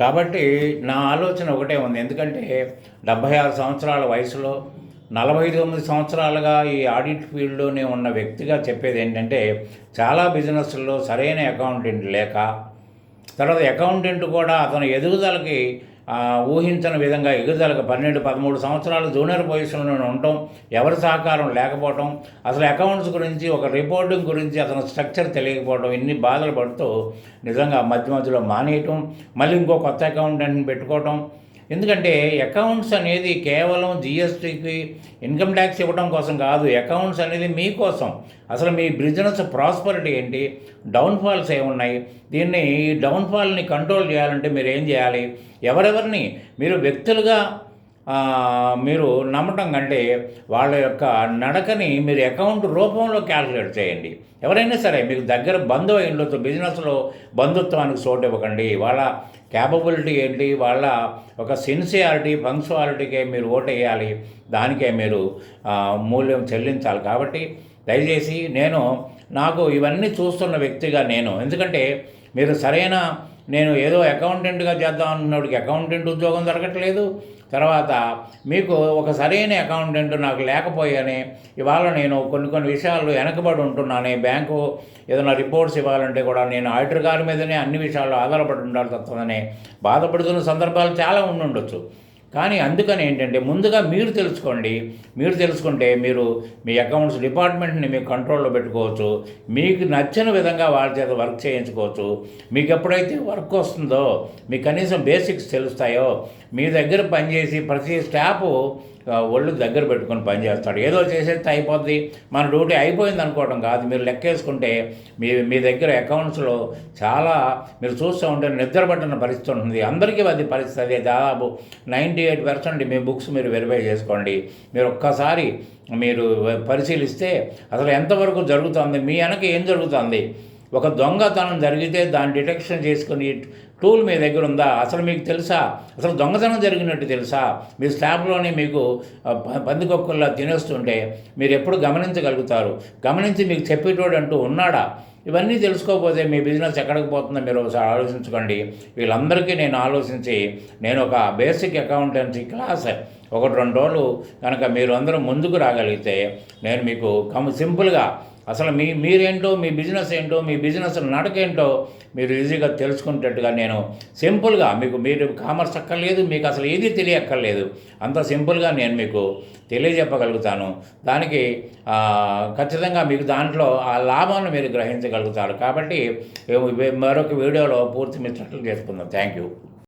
కాబట్టి నా ఆలోచన ఒకటే ఉంది. ఎందుకంటే డెబ్భై ఆరు సంవత్సరాల వయసులో నలభై తొమ్మిది సంవత్సరాలుగా ఈ ఆడిట్ ఫీల్డ్లోనే ఉన్న వ్యక్తిగా చెప్పేది ఏంటంటే చాలా బిజినెస్ల్లో సరైన అకౌంటెంట్ లేక తర్వాత అకౌంటెంట్ కూడా అతను ఎదుగుదలకి ఊహించని విధంగా ఎగుదలకు పన్నెండు పదమూడు సంవత్సరాలు జూనియర్ పొజిషన్లో ఉండటం ఎవరి సహకారం లేకపోవడం అసలు అకౌంట్స్ గురించి ఒక రిపోర్టింగ్ గురించి అతను స్ట్రక్చర్ తెలియకపోవడం ఇన్ని బాధలు పడుతూ నిజంగా మధ్య మధ్యలో మానేయటం మళ్ళీ ఇంకో కొత్త అకౌంటెంట్ని పెట్టుకోవటం ఎందుకంటే అకౌంట్స్ అనేది కేవలం జిఎస్టీకి ఇన్కమ్ ట్యాక్స్ ఇవ్వడం కోసం కాదు అకౌంట్స్ అనేది మీకోసం అసలు మీ బిజినెస్ ప్రాస్పరిటీ ఏంటి? డౌన్ఫాల్స్ ఏమున్నాయి? దీన్ని ఈ డౌన్ఫాల్ని కంట్రోల్ చేయాలంటే మీరు ఏం చేయాలి? ఎవరెవరిని? మీరు వ్యక్తులుగా మీరు నమ్మటం కంటే వాళ్ళ యొక్క నడకని మీరు అకౌంట్ రూపంలో క్యాల్కులేట్ చేయండి. ఎవరైనా సరే మీకు దగ్గర బంధువు అయి ఉండొచ్చు. బిజినెస్లో బంధుత్వానికి చోటు ఇవ్వకండి. వాళ్ళ క్యాపబిలిటీ ఏంటి? వాళ్ళ ఒక సిన్సియారిటీ పంక్చువాలిటీకే మీరు ఓటు వేయాలి. దానికే మీరు మూల్యం చెల్లించాలి. కాబట్టి దయచేసి నేను నాకు ఇవన్నీ చూస్తున్న వ్యక్తిగా నేను ఎందుకంటే మీరు సరైన నేను ఏదో అకౌంటెంట్గా చేద్దాం అన్నోడికి అకౌంటెంట్ ఉద్యోగం దొరకట్లేదు తర్వాత మీకు ఒక సరైన అకౌంటెంట్ నాకు లేకపోయాని ఇవాళ నేను కొన్ని కొన్ని విషయాలు వెనకబడి ఉంటున్నానే. బ్యాంకు ఏదైనా రిపోర్ట్స్ ఇవ్వాలంటే కూడా నేను ఆడిటర్ గారి మీదనే అన్ని విషయాల్లో ఆధారపడి ఉండాల్సి వస్తుందని బాధపడుతున్న సందర్భాలు చాలా ఉండుండొచ్చు. కానీ అందుకని ఏంటంటే ముందుగా మీరు తెలుసుకోండి. మీరు తెలుసుకుంటే మీరు మీ అకౌంట్స్ డిపార్ట్మెంట్ని మీ కంట్రోల్లో పెట్టుకోవచ్చు. మీకు నచ్చిన విధంగా వాళ్ళ చేత వర్క్ చేయించుకోవచ్చు. మీకు ఎప్పుడైతే వర్క్ వస్తుందో మీకు కనీసం బేసిక్స్ తెలుస్తాయో మీ దగ్గర పనిచేసి ప్రతి స్టాఫ్ ఒళ్ళు దగ్గర పెట్టుకొని పనిచేస్తాడు. ఏదో చేసేస్తే అయిపోద్ది. మన డ్యూటీ అయిపోయింది అనుకోవడం కాదు. మీరు లెక్కేసుకుంటే మీ మీ దగ్గర అకౌంట్స్లో చాలా మీరు చూస్తూ ఉంటే నిద్ర పట్టిన పరిస్థితి ఉంటుంది. అందరికీ అది పరిస్థితి అదే. దాదాపు నైంటీ ఎయిట్ పర్సెంట్ మీ బుక్స్ మీరు వెరిఫై చేసుకోండి. మీరు ఒక్కసారి మీరు పరిశీలిస్తే అసలు ఎంతవరకు జరుగుతుంది? మీ వెనక ఏం జరుగుతుంది? ఒక దొంగతనం జరిగితే దాన్ని డిటెక్షన్ చేసుకుని టూల్ మీ దగ్గర ఉందా? అసలు మీకు తెలుసా? అసలు దొంగతనం జరిగినట్టు తెలుసా? మీ స్టాఫ్లోనే మీకు ఆ, పందికొక్కుల్లా తినేస్తుంటే మీరు ఎప్పుడు గమనించగలుగుతారు? గమనించి మీకు చెప్పేటోడు అంటూ ఉన్నాడా? ఇవన్నీ తెలుసుకోకపోతే మీ బిజినెస్ ఎక్కడికి పోతుందో మీరు ఒకసారి ఆలోచించుకోండి. వీళ్ళందరికీ నేను ఆలోచించి నేను ఒక బేసిక్ అకౌంటెన్సీ క్లాస్ ఒకటి రెండు రోజులు కనుక మీరు అందరూ ముందుకు రాగలిగితే నేను మీకు కమ్ సింపుల్గా అసలు మీ మీరేంటో మీ బిజినెస్ ఏంటో మీ బిజినెస్ నడకేంటో మీరు ఈజీగా తెలుసుకునేటట్టుగా నేను సింపుల్గా మీకు మీరు కామర్స్ అక్కర్లేదు మీకు అసలు ఏది తెలియక్కర్లేదు. అంత సింపుల్గా నేను మీకు తెలియజెప్పగలుగుతాను. దానికి ఖచ్చితంగా మీకు దాంట్లో ఆ లాభాన్ని మీరు గ్రహించగలుగుతారు. కాబట్టి మరొక వీడియోలో పూర్తి మిత్రులు చేసుకుందాం. Thank you.